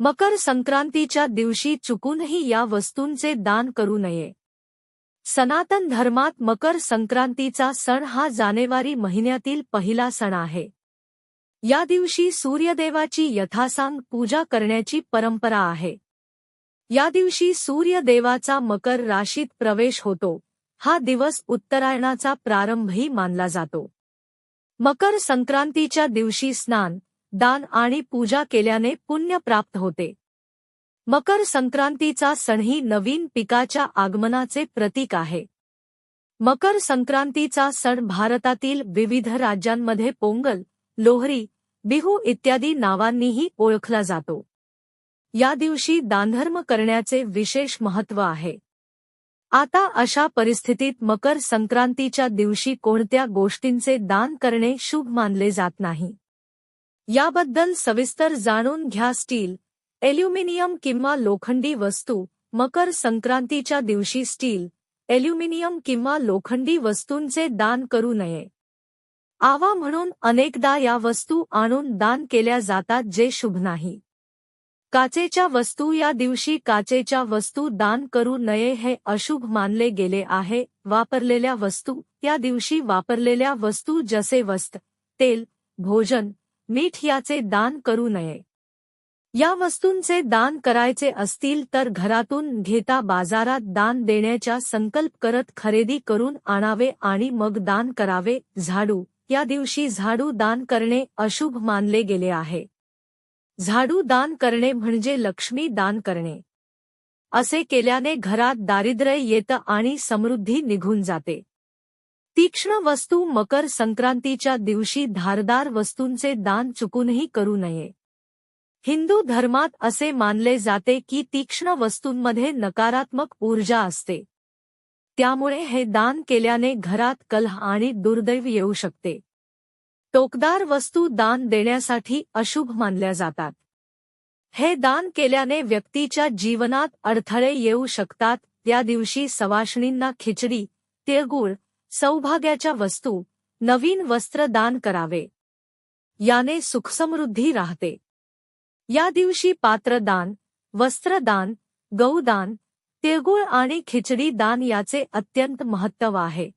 मकर संक्रांतीच्या दिवशी चुकूनही या वस्तूंचे दान करू नये. सनातन धर्मात मकर संक्रांतीचा सण हा जानेवारी महिन्यातील पहिला सण आहे. या दिवशी सूर्यदेवाची यथासांग पूजा करण्याची परंपरा आहे. या दिवशी सूर्यदेवाचा मकर राशीत प्रवेश होतो. हा दिवस उत्तरायणाचा प्रारंभही मानला जातो. मकर संक्रांतीच्या दिवशी स्नान दान आणि पूजा केल्याने पुण्य प्राप्त होते. मकर संक्रांतीचा सण ही नवीन पिकाच्या आगमनाचे प्रतीक आहे. मकर संक्रांतीचा सण भारतातील विविध राज्यांमध्ये पोंगल लोहरी बिहू इत्यादी नावांनीही ओळखला जातो. या दिवशी दानधर्म करण्याचे विशेष महत्त्व आहे. आता अशा परिस्थितीत मकर संक्रांतीच्या दिवशी कोणत्या गोष्टींचे दान करणे शुभ मानले जात नाही? याबद्दल सविस्तर जाणून घ्या स्टील एल्युमिनियम किंवा लोखंडी वस्तू मकर संक्रांतीच्या दिवशी स्टील एल्युमिनियम किंवा लोखंडी वस्तूंचे दान करू नये. आवा म्हणून अनेकदा या वस्तू आणून दान केल्या जातात जे शुभ नाही. काचेच्या वस्तू या दिवशी काचेच्या वस्तू दान करू नये हे अशुभ मानले गेले आहे. वापरलेल्या वस्तू या दिवशी वापरलेल्या वस्तू जसे वस्त्र तेल भोजन मीठ याचे दान करू नये. या वस्तूंचे दान करायचे असतील तर घरातून घेता बाजारात दान देण्याचा संकल्प करत खरेदी करून आणावे आणि मग दान करावे. झाडू या दिवशी झाडू दान करणे अशुभ मानले गेले आहे. झाडू दान करणे म्हणजे लक्ष्मी दान करणे. असे केल्याने घरात दारिद्र्य येतं आणि समृद्धी निघून जाते. तीक्ष्ण वस्तू मकर संक्रांतीच्या दिवशी धारदार वस्तूंचे दान चुकूनही करू नये. हिंदू धर्मात असे मानले जाते की तीक्ष्ण वस्तूंमध्ये नकारात्मक ऊर्जा असते. त्यामुळे हे दान केल्याने घरात कलह आणि दुर्दैव येऊ शकते. टोकदार वस्तू दान देण्यासाठी अशुभ मानल्या जातात. हे दान केल्याने व्यक्तीच्या जीवनात अडथळे येऊ शकतात. त्या दिवशी सवाशणींना खिचडी तिळगुळ सौभाग्याच्या वस्तू नवीन वस्त्र दान करावे. याने सुखसमृद्धी राहते. या दिवशी पात्रदान वस्त्रदान गौदान तिळगुळ आणि खिचडी दान याचे अत्यंत महत्त्व आहे.